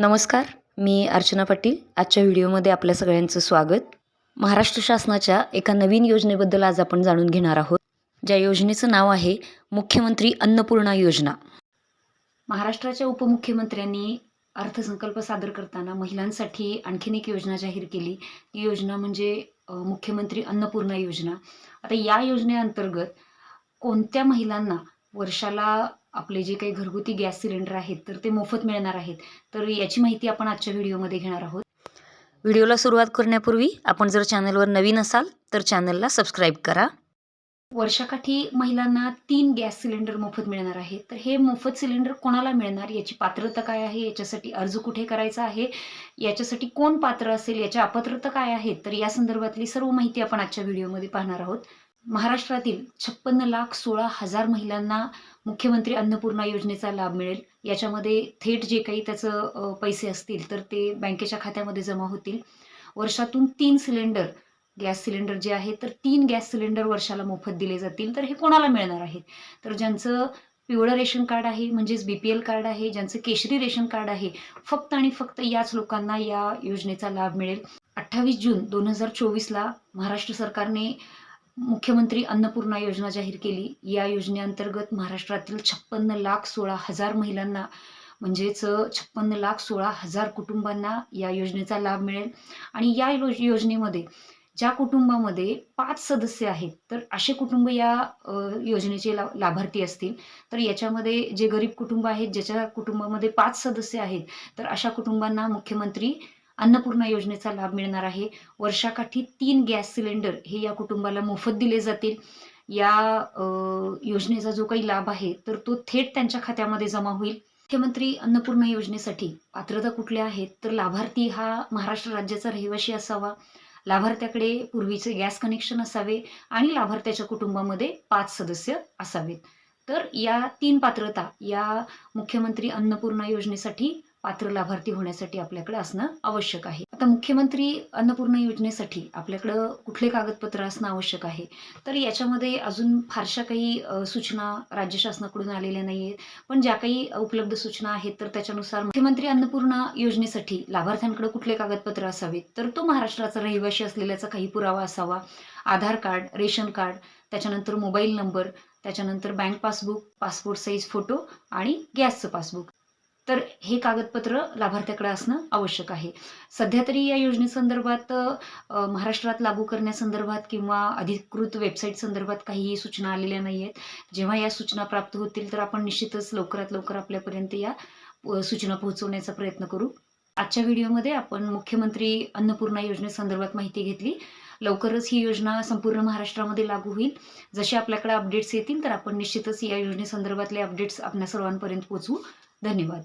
नमस्कार मी अर्चना पाटील. आजच्या व्हिडिओमध्ये आपल्या सगळ्यांचं स्वागत. महाराष्ट्र शासनाच्या एका नवीन योजनेबद्दल आज आपण जाणून घेणार आहोत ज्या योजनेचं नाव आहे मुख्यमंत्री अन्नपूर्णा योजना. महाराष्ट्राच्या उपमुख्यमंत्र्यांनी अर्थसंकल्प सादर करताना महिलांसाठी आणखीन एक योजना जाहीर केली. ती योजना म्हणजे मुख्यमंत्री अन्नपूर्णा योजना. आता या योजनेअंतर्गत कोणत्या महिलांना वर्षाला आपले जे काही घरगुती गॅस सिलेंडर आहेत तर ते मोफत मिळणार आहेत. तर याची माहिती आपण आजच्या व्हिडिओमध्ये घेणार आहोत. व्हिडिओला सुरुवात करण्यापूर्वी आपण जर चॅनलवर नवीन असाल तर चॅनलला सबस्क्राईब करा. वर्षाकाठी महिलांना तीन गॅस सिलेंडर मोफत मिळणार आहे तर हे मोफत सिलेंडर कोणाला मिळणार? याची पात्रता काय आहे? याच्यासाठी अर्ज कुठे करायचा आहे? याच्यासाठी कोण पात्र असेल? याच्या अपात्रता काय आहेत? तर या संदर्भातली सर्व माहिती आपण आजच्या व्हिडिओमध्ये पाहणार आहोत. महाराष्ट्रातील छप्पन्न लाख सोळा हजार महिलांना मुख्यमंत्री अन्नपूर्णा योजनेचा लाभ मिळेल. याच्यामध्ये थेट जे काही त्याचं पैसे असतील तर ते बँकेच्या खात्यामध्ये जमा होतील. वर्षातून तीन सिलेंडर गॅस सिलेंडर जे आहे तर तीन गॅस सिलेंडर वर्षाला मोफत दिले जातील. तर हे कोणाला मिळणार आहे? तर ज्यांचं पिवळं रेशन कार्ड आहे म्हणजेच बी पी एल कार्ड आहे ज्यांचं केशरी रेशन कार्ड आहे फक्त आणि फक्त याच लोकांना या योजनेचा लाभ मिळेल. अठ्ठावीस जून दोन हजार चोवीसला महाराष्ट्र सरकारने मुख्यमंत्री अन्नपूर्णा योजना जाहीर केली. या योजनेअंतर्गत महाराष्ट्रातील छप्पन्न लाख सोळा हजार महिलांना म्हणजेच छप्पन्न लाख सोळा हजार कुटुंबांना या योजनेचा लाभ मिळेल. आणि या योजनेमध्ये ज्या कुटुंबामध्ये पाच सदस्य आहेत तर असे कुटुंब या योजनेचे ला लाभार्थी असतील. तर याच्यामध्ये जे गरीब कुटुंब आहेत ज्याच्या कुटुंबामध्ये पाच सदस्य आहेत तर अशा कुटुंबांना मुख्यमंत्री अन्नपूर्णा योजनेचा लाभ मिळणार आहे. वर्षाकाठी तीन गॅस सिलेंडर हे या कुटुंबाला मोफत दिले जातील. या योजनेचा जो काही लाभ आहे तर तो थेट त्यांच्या खात्यामध्ये जमा होईल. मुख्यमंत्री अन्नपूर्णा योजनेसाठी पात्रता कुठल्या आहेत? तर लाभार्थी हा महाराष्ट्र राज्याचा रहिवासी असावा. लाभार्थ्याकडे पूर्वीचे गॅस कनेक्शन असावे आणि लाभार्थ्याच्या कुटुंबामध्ये पाच सदस्य असावेत. तर या तीन पात्रता या मुख्यमंत्री अन्नपूर्णा योजनेसाठी पात्र लाभार्थी होण्यासाठी आपल्याकडे असणं आवश्यक आहे. आता मुख्यमंत्री अन्नपूर्णा योजनेसाठी आपल्याकडं कुठले कागदपत्र असणं आवश्यक आहे? तर याच्यामध्ये अजून फारशा काही सूचना राज्य शासनाकडून आलेल्या नाही आहेत पण ज्या काही उपलब्ध सूचना आहेत तर त्याच्यानुसार मुख्यमंत्री अन्नपूर्णा योजनेसाठी लाभार्थ्यांकडे कुठले कागदपत्र असावेत? तर तो महाराष्ट्राचा रहिवासी असलेल्याचा काही पुरावा असावा. आधार कार्ड रेशन कार्ड त्याच्यानंतर मोबाईल नंबर त्याच्यानंतर bank passbook passport size photo आणि गॅसचं पासबुक. तर हे कागदपत्र लाभार्थ्याकडे असणं आवश्यक आहे. सध्या तरी या योजनेसंदर्भात महाराष्ट्रात लागू करण्यासंदर्भात किंवा अधिकृत वेबसाईट संदर्भात काहीही सूचना आलेल्या नाही आहेत जेव्हा या सूचना प्राप्त होतील तर आपण निश्चितच लवकरात लवकर आपल्यापर्यंत या सूचना पोहोचवण्याचा प्रयत्न करू. आजच्या व्हिडिओमध्ये आपण मुख्यमंत्री अन्नपूर्णा योजनेसंदर्भात माहिती घेतली. लवकरच ही योजना संपूर्ण महाराष्ट्रामध्ये लागू होईल. जसे आपल्याकडे अपडेट्स येतील तर आपण निश्चितच या योजनेसंदर्भातले अपडेट्स आपल्या सर्वांपर्यंत पोहोचवू. धन्यवाद.